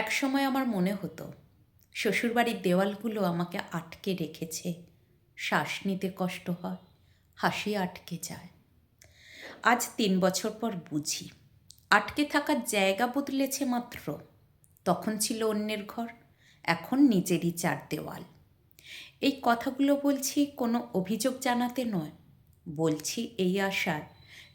একসময় আমার মনে হতো, শ্বশুরবাড়ির দেওয়ালগুলো আমাকে আটকে রেখেছে। শ্বাস নিতে কষ্ট হয়, হাসি আটকে যায়। আজ তিন বছর পর বুঝি, আটকে থাকার জায়গা বদলেছে মাত্র। তখন ছিল অন্যের ঘর, এখন নিজেরই চার দেওয়াল। এই কথাগুলো বলছি কোনো অভিযোগ জানাতে নয়, বলছি এই আশায়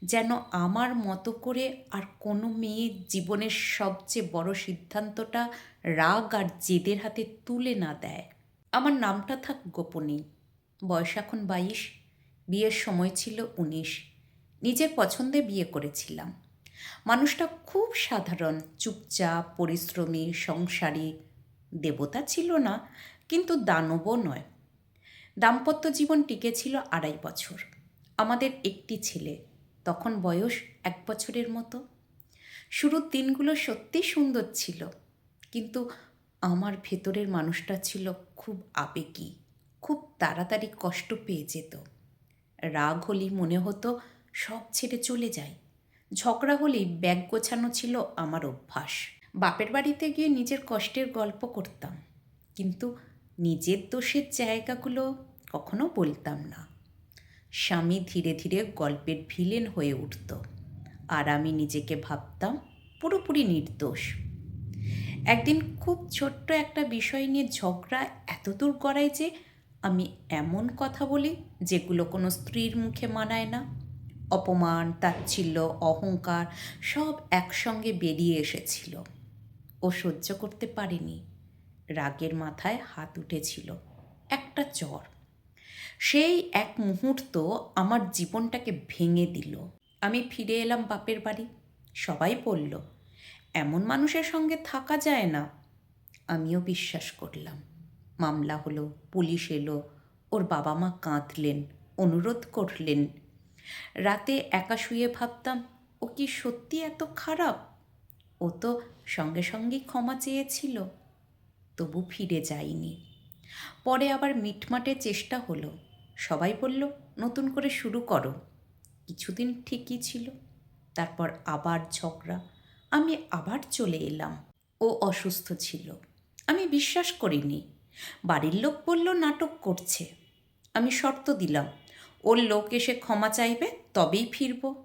যেন আমার মতো করে আর কোনো মেয়ে জীবনের সবচেয়ে বড় সিদ্ধান্তটা রাগ আর জেদের হাতে তুলে না দেয়। আমার নামটা থাক গোপনেই। বয়স এখন বাইশ, বিয়ের সময় ছিল উনিশ। নিজের পছন্দে বিয়ে করেছিলাম। মানুষটা খুব সাধারণ, চুপচাপ, পরিশ্রমী, সংসারী। দেবতা ছিল না, কিন্তু দানবও নয়। দাম্পত্য জীবন টিকেছিল আড়াই বছর। আমাদের একটি ছেলে। তখন বয়স এক বছরের মতো। শুরুর দিনগুলো সত্যি সুন্দর ছিল, কিন্তু আমার ভেতরের মানুষটা ছিল খুব আবেগী, খুব তাড়াতাড়ি কষ্ট পেয়ে যেত। রাগ হলেই মনে হতো সব ছেড়ে চলে যাই। ঝগড়া হলেই ব্যাগ গোছানো ছিল আমার অভ্যাস। বাপের বাড়িতে গিয়ে নিজের কষ্টের গল্প করতাম, কিন্তু নিজের দোষের জায়গাগুলো কখনো বলতাম না। স্বামী ধীরে ধীরে গল্পের ভিলেন হয়ে উঠত। আর আমি নিজেকে ভাবতাম, পুরোপুরি নির্দোষ। একদিন খুব ছোট্ট একটা বিষয় নিয়ে ঝগড়া এতদূর গড়ায় যে আমি এমন কথা বলি যেগুলো কোনো স্ত্রীর মুখে মানায় না। অপমান, তাচ্ছিল্য, অহংকার সব একসঙ্গে বেরিয়ে এসেছিল। ও সহ্য করতে পারেনি। রাগের মাথায় হাত উঠেছিল। একটা চর। সেই এক মুহূর্ত আমার জীবনটাকে ভেঙে দিল। আমি ফিরে এলাম বাপের বাড়ি। সবাই বলল, এমন মানুষের সঙ্গে থাকা যায় না। আমিও বিশ্বাস করলাম। মামলা হলো, পুলিশ এলো, ওর বাবা মা কাঁদলেন, অনুরোধ করলেন। রাতে একা শুয়ে ভাবতাম, ও কি সত্যি এত খারাপ? ও তো সঙ্গে সঙ্গেই ক্ষমা চেয়েছিল। তবু ফিরে যায়নি পরে আবার মিটমাটের চেষ্টা হলো। সবাই বলল, নতুন করে শুরু করো। কিছুদিন ঠিকই ছিল, তারপর আবার ঝগড়া। আমি আবার চলে এলাম। ও অসুস্থ ছিল। আমি বিশ্বাস করিনি। বাড়ির লোক বলল, নাটক করছে। আমি শর্ত দিলাম, ওর লোক এসে ক্ষমা চাইবে, তবেই ফিরব।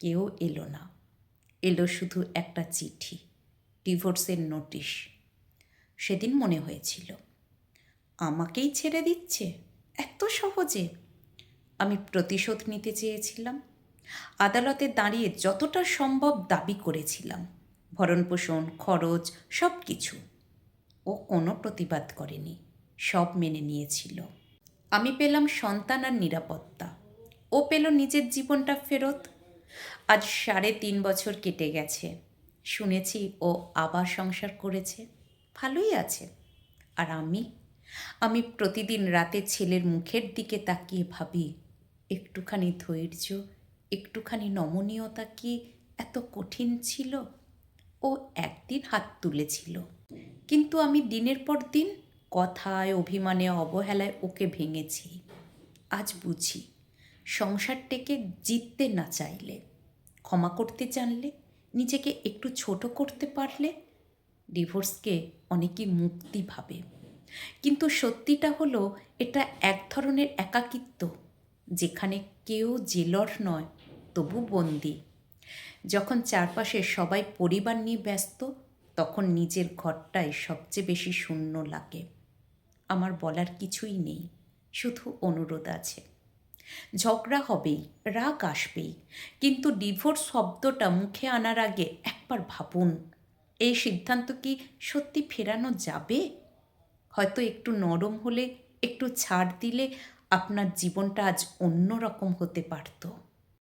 কেউ এলো না। এলো শুধু একটা চিঠি, ডিভোর্সের নোটিশ। সেদিন মনে হয়েছিল, আমাকেই ছেড়ে দিচ্ছে? এত সহজে? আমি প্রতিশোধ নিতে চেয়েছিলাম। আদালতে দাঁড়িয়ে যতটা সম্ভব দাবি করেছিলাম। ভরণপোষণ, খরচ সব কিছু ও কোনো প্রতিবাদ করেনি। সব মেনে নিয়েছিল। আমি পেলাম সন্তান আর নিরাপত্তা। ও পেল নিজের জীবনটা ফেরত। আজ সাড়ে তিন বছর কেটে গেছে। শুনেছি ও আবার সংসার করেছে। ভালোই আছে। আর আমি আমি প্রতিদিন রাতে ছেলের মুখের দিকে তাকিয়ে ভাবি, একটুখানি ধৈর্য, একটুখানি নমনীয়তা কি এত কঠিন ছিল? ও একদিন হাত তুলেছিল। কিন্তু আমি দিনের পর দিন কথায়, অভিমানে, অবহেলায় ওকে ভেঙেছি। আজ বুঝি, সংসারটাকে জিততে না চাইলে, ক্ষমা করতে জানলে, নিজেকে একটু ছোট করতে পারলে, ডিভোর্সকে অনেকেই মুক্তি ভাবে। কিন্তু সত্যিটা হলো, এটা এক ধরনের একাকিত্ব, যেখানে কেউ জেলর নয়, তবু বন্দি। যখন চারপাশে সবাই পরিবার নিয়ে ব্যস্ত, তখন নিজের ঘরটাই সবচেয়ে বেশি শূন্য লাগে। আমার বলার কিছুই নেই, শুধু অনুরোধ আছে। ঝগড়া হবেই, রাগ আসবেই, কিন্তু ডিভোর্স শব্দটা মুখে আনার আগে একবার ভাবুন, এই সিদ্ধান্ত কি সত্যি ফেরানো যাবে? হয়তো একটু নরম হলে একটু ছাড় দিলে আপনার জীবনটা আজ অন্য রকম হতে পারতো।